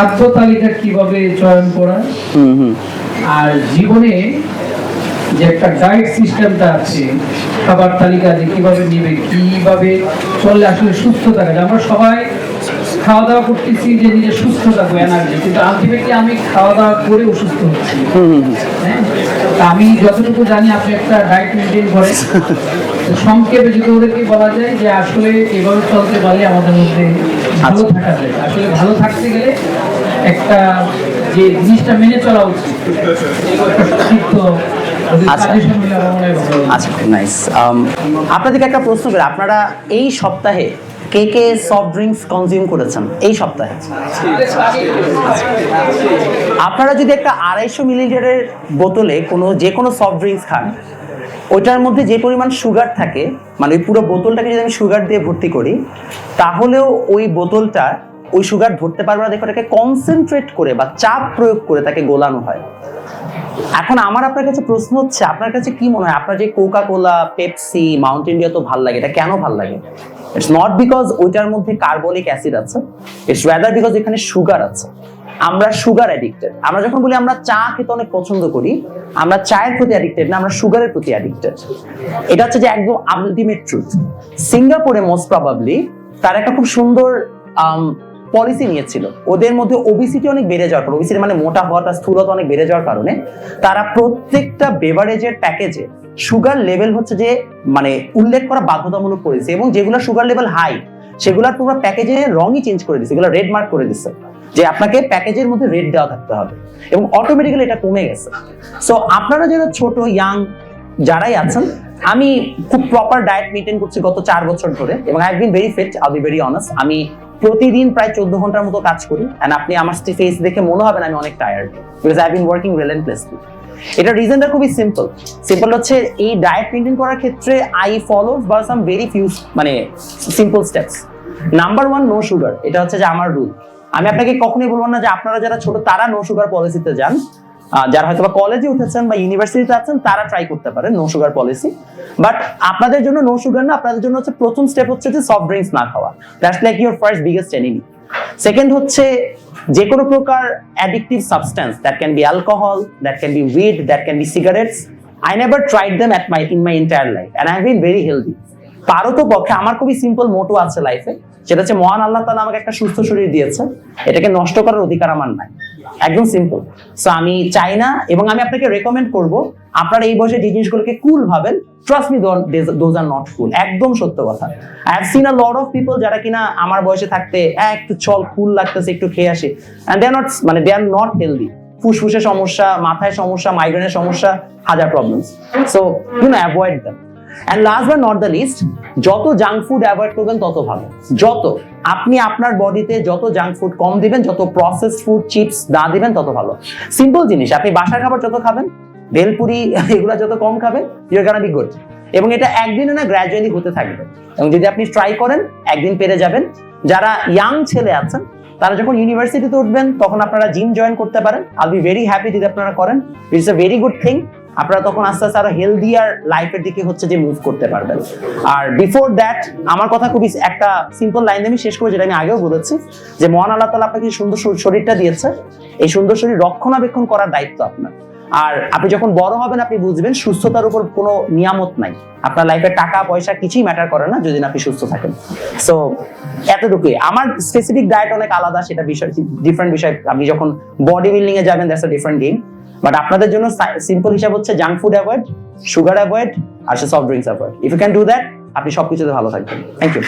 খাদ্য তালিকা কীভাবে চয়ন করা? আর জীবনে যে একটা ডায়েট সিস্টেমটা আছে খাবার তালিকা যে কীভাবে নিবে কীভাবে চললে আসলে সুস্থ থাকা যায়। আমরা সবাই খাওয়া দাওয়া করতেছি যে নিজে সুস্থ থাকব এনার্জি কিন্তু আলটিমেটলি আমি খাওয়া দাওয়া করে অসুস্থ হচ্ছি। হ্যাঁ? আমি যতটুকু জানি আপনি একটা ডায়েট মেনটেন করেন। সংক্ষেপে যদি ওদেরকে বলা যায় যে আসলে এভাবে চলতে পারলে আমাদের মধ্যে ভালো থাকা যায়। আসলে ভালো থাকতে গেলে একটা যে জিনিসটা মেনে চলা উচিত আচ্ছা। আচ্ছা নাইস আপনাদেরকে একটা প্রশ্ন করি আপনারা এই সপ্তাহে কে কে সফট ড্রিঙ্কস কনজিউম করেছেন? এই সপ্তাহে। আপনারা যদি একটা আড়াইশো মিলিলিটারের বোতলে কোনো যে কোনো সফট ড্রিঙ্কস খান ওইটার মধ্যে যে পরিমাণ সুগার থাকে মানে ওই পুরো বোতলটাকে যদি আমি সুগার দিয়ে ভর্তি করি, তাহলেও ওই বোতলটা, ওই সুগার ধরতে পারবে না, দেখো ওটাকে কনসেন্ট্রেট করে বা চাপ প্রয়োগ করে তাকে গোলানো হয়। এখন আমার আপনার কাছে প্রশ্ন হচ্ছে, আপনার কাছে কি মনে হয়? আপনার যে Coca Cola Pepsi Mountain Dew তো ভালো লাগে, এটা কেন ভালো লাগে? ইটস নট বিকজ ওইটার মধ্যে কার্বলিক অ্যাসিড আছে ইটস রাদার বিকজ এখানে সুগার আছে। আমরা সুগার অ্যাডিক্টেড আমরা যখন বলি আমরা চা খেতে অনেক পছন্দ করি, আমরা চায়ের প্রতি অ্যাডিক্টেড না, আমরা সুগারের প্রতি অ্যাডিক্টেড এটা হচ্ছে যে একদম আলটিমেট ট্রুথ সিঙ্গাপুরে মোস্ট প্রবাবলি তার একটা খুব সুন্দর পলিসি নিয়েছিল। ওদের মধ্যে ওবিসিটি অনেক বেড়ে যাওয়ার কারণে ওবিসিটি মানে মোটা হওয়াটা স্থূলতা অনেক বেড়ে যাওয়ার কারণে তারা প্রত্যেকটা বেভারেজের প্যাকেজে সুগার লেভেল হচ্ছে যে মানে উল্লেখ করা বাধ্যতামূলক করেছে এবং যেগুলো সুগার লেভেল হাই সেগুলোর পুরো প্যাকেজে রঙই চেঞ্জ করে দিচ্ছে রেড মার্ক করে দিচ্ছে যে আপনাকে প্যাকেজের মধ্যে রেট দেওয়া থাকতে হবে এবং অটোমেটিক্যালি এটা কমে গেছে। সো আপনারা যারা ছোট ইয়াং যারাই আছেন, আমি খুব প্রপার ডায়েট মেনটেন করছি গত চার বছর ধরে এবং I been very fit I be very honest আমি প্রতিদিন প্রায় চোদ্দ ঘণ্টার মতো কাজ করি এন্ড আপনি আমার ফেস দেখে মনে হবে না আমি অনেক tired because I been working relentlessly এটা রিজনটা খুবই সিম্পল সিম্পল হচ্ছে এই ডায়েট মেনটেন করার ক্ষেত্রে আই ফলো বা সাম ভেরি ফিউ মানে simple steps number one no sugar এটা হচ্ছে যে আমার রুল আমি আপনাকে কখনোই বলব না যে আপনারা যারা ছোট, তারা নো সুগার পলিসিতে যান। যারা হয়তো বা কলেজে উঠেছেন বা ইউনিভার্সিটিতে আছেন, তারা ট্রাই করতে পারেন নো সুগার পলিসি বাট আপনাদের জন্য নো সুগার না, আপনাদের জন্য হচ্ছে প্রথম স্টেপ হচ্ছে যে সফট ড্রিঙ্কস না খাওয়া। That's like your first biggest enemy second হচ্ছে যে কোনো প্রকার addictive substance that can be alcohol that can be weed that can be cigarettes I never tried them at my in my entire life and I have been very healthy পারো তো পক্ষে আমার খুবই simple মোটো আছে লাইফে সেটা হচ্ছে মহান আল্লাহ তালা আমাকে একটা সুস্থ শরীর দিয়েছে এটাকে নষ্ট করার অধিকার আমার নাই। একদম সিম্পল সো আমি চাই না এবং আমি আপনাকে রেকমেন্ড করব আপনারা এই বয়সে যে জিনিসগুলোকে কুল ভাবেন trust me those are not cool একদম সত্য কথা। I have seen a lot of people যারা কিনা আমার বয়সে থাকতে "হ্যাঁ, একটু চল কুল লাগতেছে একটু খেয়ে আসি অ্যান্ড দে আর নট মানে দে আর নট হেলদি ফুসফুসের সমস্যা মাথায় সমস্যা মাইগ্রেনের সমস্যা হাজার problems so you know avoid them and last but not the least যত জাঙ্ক ফুড অ্যাভয়েড করবেন, তত ভালো। যত আপনি আপনার বডিতে যত জাঙ্ক ফুড কম দিবেন, যত প্রসেস ফুড চিপস না দিবেন, তত ভালো। সিম্পল জিনিস, আপনি বাসার খাবার যত খাবেন ভেলপুরি এগুলো যত কম খাবেন ইউর গানা বি গুড এবং এটা একদিনে না গ্র্যাজুয়ালি হতে থাকবে। এবং যদি আপনি ট্রাই করেন, একদিন পেরে যাবেন। যারা ইয়াং ছেলে আছেন, তারা যখন ইউনিভার্সিটিতে উঠবেন, তখন আপনারা জিম জয়েন করতে পারেন। আল বি ভেরি হ্যাপি যদি আপনারা করেন। It's a very good thing আপনারা তখন আস্তে আস্তে আরও হেলদিয়ার লাইফের দিকে হচ্ছে যে মুভ করতে পারবেন। আর বিফোর দ্যাট আমার কথা খুবই একটা সিম্পল লাইন আমি শেষ করে যেটা আমি আগেও বলেছি, যে মহান আল্লাহ তালা আপনাকে সুন্দর শরীরটা দিয়েছে, এই সুন্দর শরীর রক্ষণাবেক্ষণ করার দায়িত্ব আপনার। আর আপনি যখন বড় হবেন, আপনি বুঝবেন সুস্থতার উপর কোনো নিয়ামত নাই। আপনার লাইফে টাকা, পয়সা কিছুই ম্যাটার করে না যদি আপনি সুস্থ থাকেন। সো এতটুকুই। আমার স্পেসিফিক ডায়েট অনেক আলাদা, সেটা বিষয় ডিফারেন্ট বিষয়। আপনি যখন বডি বিল্ডিং এ যাবেন that's a different game but আপনাদের জন্য সিম্পল হিসাব হচ্ছে junk food avoid sugar avoid R soft drinks avoid if you can do that আপনি সবকিছুতে ভালো থাকবেন। Thank you